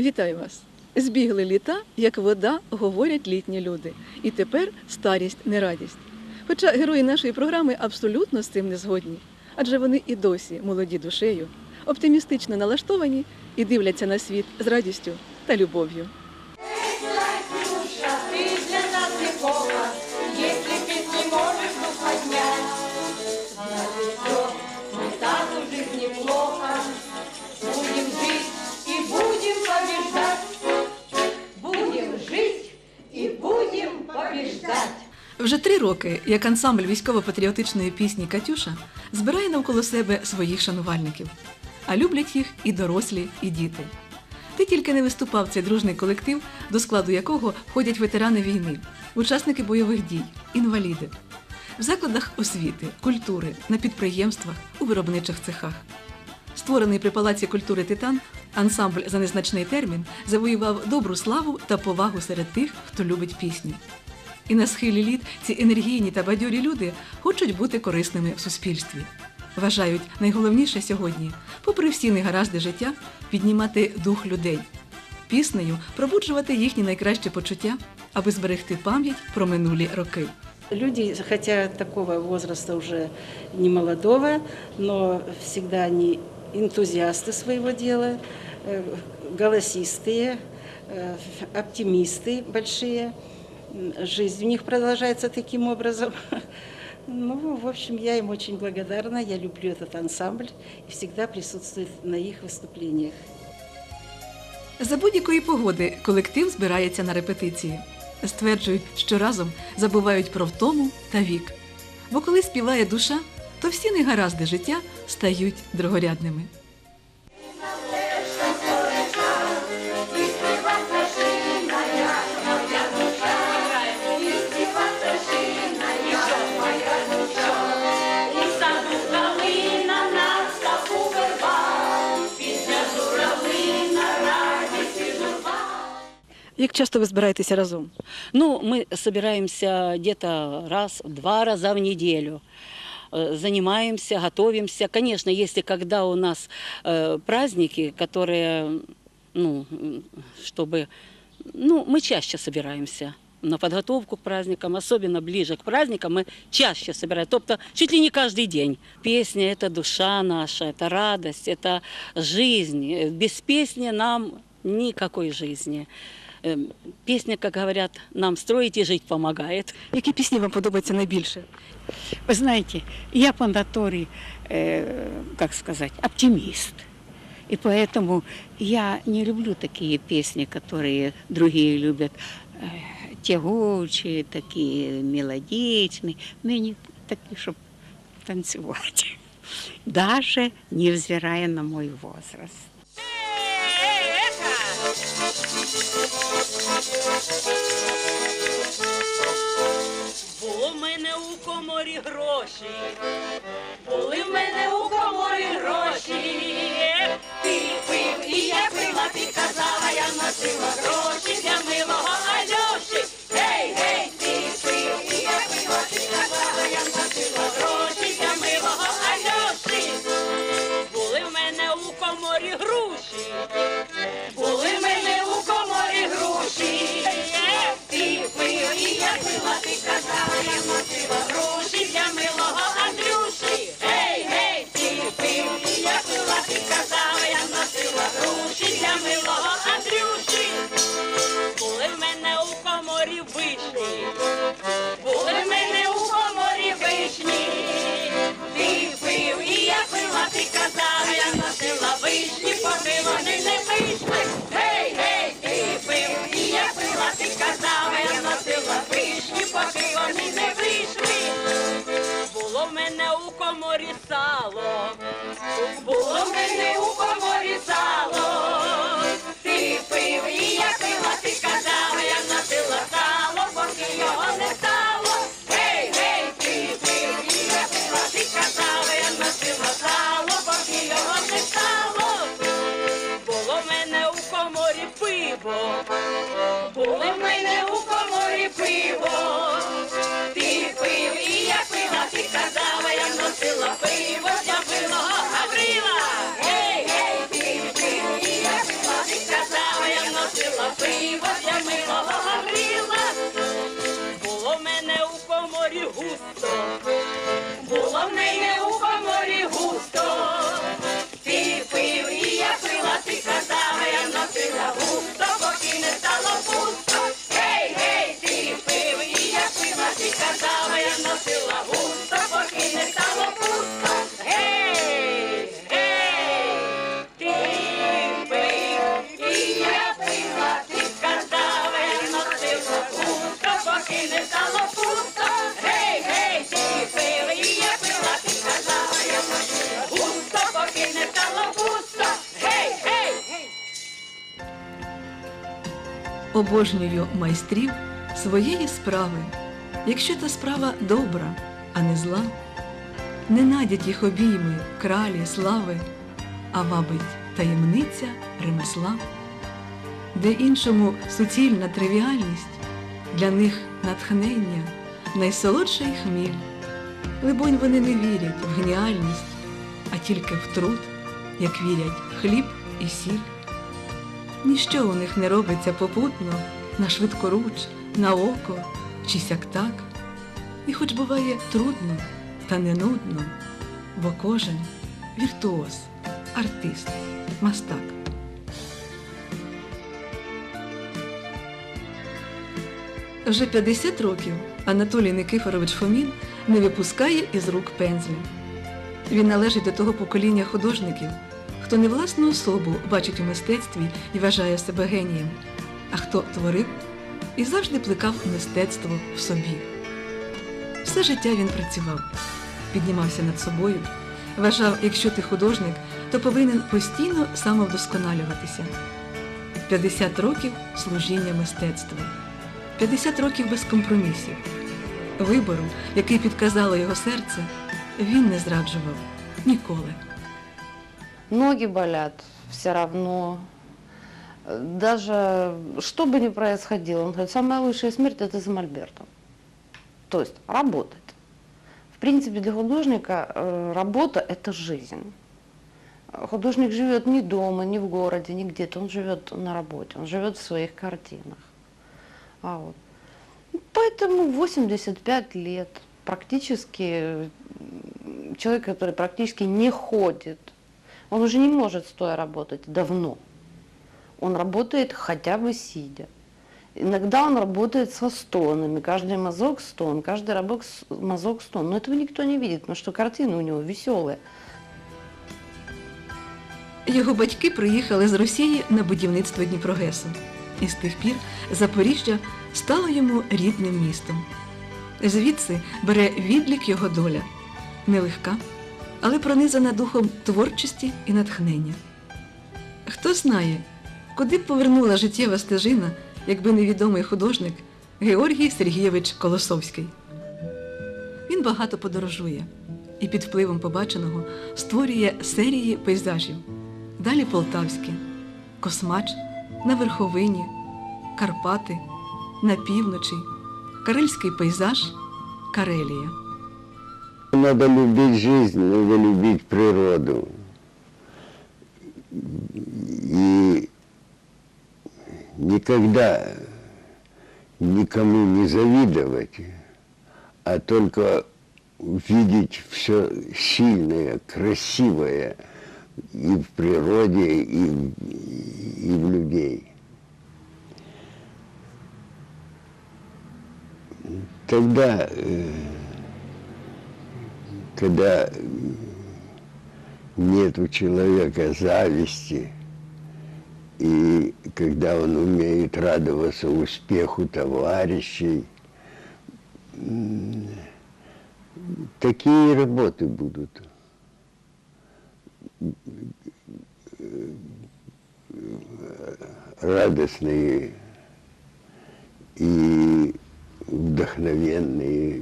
Вітаю вас! Збігли літа, як вода, говорять літні люди. І тепер старість не радість. Хоча герої нашої програми абсолютно з цим не згодні, адже вони і досі молоді душею, оптимістично налаштовані і дивляться на світ з радістю та любов'ю. Ты для нас Вже три роки, як ансамбль військово-патріотичної пісні Катюша збирає навколо себе своїх шанувальників, а люблять їх і дорослі, і діти. Ти тільки не виступав цей дружний колектив, до складу якого входять ветерани війни, учасники бойових дій, інваліди, в закладах освіти, культури, на підприємствах, у виробничих цехах. Створений при Палаці культури Титан, ансамбль за незначний термін завоював добру славу та повагу серед тих, хто любить пісню. І на схилі літ ці енергійні та бадьорі люди хочуть бути корисними в суспільстві. Вважають найголовніше сьогодні, попри всі негаразди життя, піднімати дух людей, піснею пробуджувати їхні найкращі почуття, аби зберегти пам'ять про минулі роки. Люди, хотя такого возраста уже не молодого, но всегда они энтузиасты своего дела, э, голосистые, э, оптимисты большие. Жизнь у них продолжается таким образом. Ну, в общем, я им очень благодарна, я люблю этот ансамбль и всегда присутствую на их выступлениях. За будь-якої погоди колектив збирається на репетиції. Стверджують, що разом забувають про втому та вік. Бо коли співає душа, то всі негаразди життя стають другорядними. Як часто ви збираєтеся разом? Ну, мы собираемся где-то раз, два раза в неделю. Занимаемся, готовимся. Конечно, если когда у нас э, праздники, которые, ну, чтобы, ну, мы чаще собираемся на подготовку к праздникам, особенно ближе к праздникам, мы чаще собираемся, тобто чуть ли не каждый день. Песня – это душа наша, это радость, это жизнь. Без песни нам никакой жизни. Эм, Песня, как говорят, нам строить и жить помогает. Які пісні вам подобаються найбільше? Вы знаете, я по натуре, э, как сказать, оптимист. И поэтому я не люблю такие песни, которые другие любят. э, Тягучие, такие мелодичные. Мне такие, чтобы танцевать. Даже невзирая на мой возраст. Гроші, Були в мене у коморі гроші, диво, було в мене у коморі пиво, ти пив, і я пила, ти казала, я носила пиво, я пила, Гаврила. Гей, гей, ти пив, я пила, ти я носила пиво, я мила Гаврила. Було в мене у коморі густо, було в мене у коморі густо. Обожнюю майстрів своєї справи, якщо та справа добра, а не зла. Не надять їх обійми, кралі, слави, а мабуть, таємниця ремесла, де іншому суцільна тривіальність, для них натхнення, найсолодший хміль. Либонь, вони не вірять в геніальність, а тільки в труд, як вірять хліб і сіль. Ніщо у них не робиться попутно, на швидкоруч, на око чи сяк-так. І хоч буває трудно, та не нудно, бо кожен віртуоз, артист, мастак. Вже 50 років Анатолій Никифорович Фомін не випускає із рук пензля. Він належить до того покоління художників, хто не власну особу бачить у мистецтві і вважає себе генієм, а хто творив і завжди плекав мистецтво в собі. Все життя він працював, піднімався над собою, вважав, якщо ти художник, то повинен постійно самовдосконалюватися. 50 років служіння мистецтву, 50 років без компромісів. Вибору, який підказало його серце, він не зраджував ніколи. Ноги болят все равно. Даже что бы ни происходило, он говорит, самая лучшая смерть это за мольбертом. То есть работать. В принципе, для художника э, работа это жизнь. Художник живет не дома, не в городе, не где-то, он живет на работе, он живет в своих картинах. А вот. Поэтому 85 лет практически человек, который практически не ходит, он уже не может стоя работать давно. Он работает хотя бы сидя. Иногда он работает со стонами. Каждый мазок стон, каждый рабок с- мазок стон. Но этого никто не видит, потому что картины у него веселые. Його батьки приїхали з Росії на будівництво Дніпрогесу. І з тих пір Запоріжжя стало йому рідним містом. Звідси бере відлік його доля нелегка, але пронизана духом творчості і натхнення. Хто знає, куди б повернула життєва стежина, якби невідомий художник Георгій Сергійович Колосовський. Він багато подорожує і під впливом побаченого створює серії пейзажів. Далі Полтавське, Космач, на Верховині, Карпати, на півночі, Карельський пейзаж, Карелія. Надо любить жизнь, надо любить природу. Никогда никому не завидовать, а только видеть все сильное, красивое и в природе, и, и в людей. Тогда э, когда нет у человека зависти, и когда он умеет радоваться успеху товарищей, м, такие работы будут. Радостные и вдохновенные,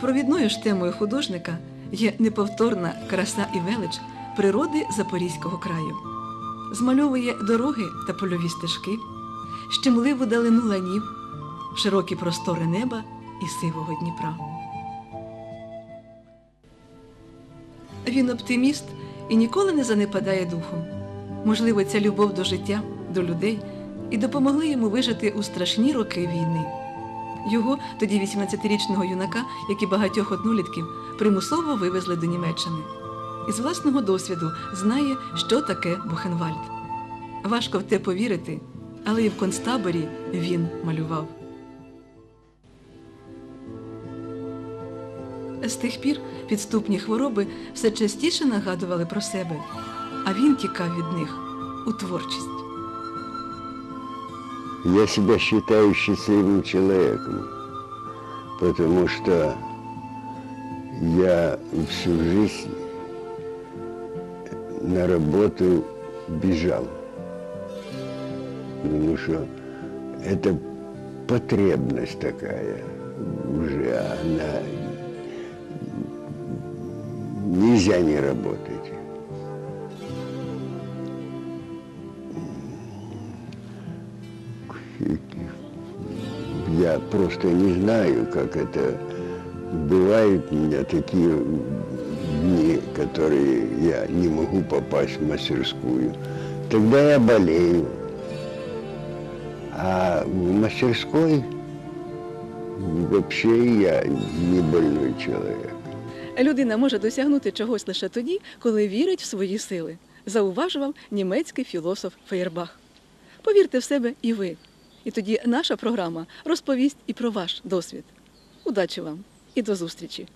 Провідною ж темою художника є неповторна краса і велич природи Запорізького краю. Змальовує дороги та польові стежки, щемливу далину ланів, широкі простори неба і сивого Дніпра. Він оптиміст і ніколи не занепадає духом. Можливо, ця любов до життя, до людей і допомогли йому вижити у страшні роки війни. Його, тоді 18-річного юнака, як і багатьох однолітків, примусово вивезли до Німеччини. Із власного досвіду знає, що таке Бухенвальд. Важко в те повірити, але і в концтаборі він малював. З тих пір підступні хвороби все частіше нагадували про себе, а він тікав від них у творчість. Я себя считаю счастливым человеком, потому что я всю жизнь на работу бежал. Потому что это потребность такая уже, она нельзя не работать. Я просто не знаю, как это бывают у меня такие дни, которые я не могу попасть в мастерскую. Тогда я болею. А в мастерской вообще я не больной человек. Людина може досягнути чогось лише тоді, коли вірить в свої сили, зауважував німецький філософ Фейербах. Повірте в себе і ви. І тоді наша програма розповість і про ваш досвід. Удачі вам і до зустрічі!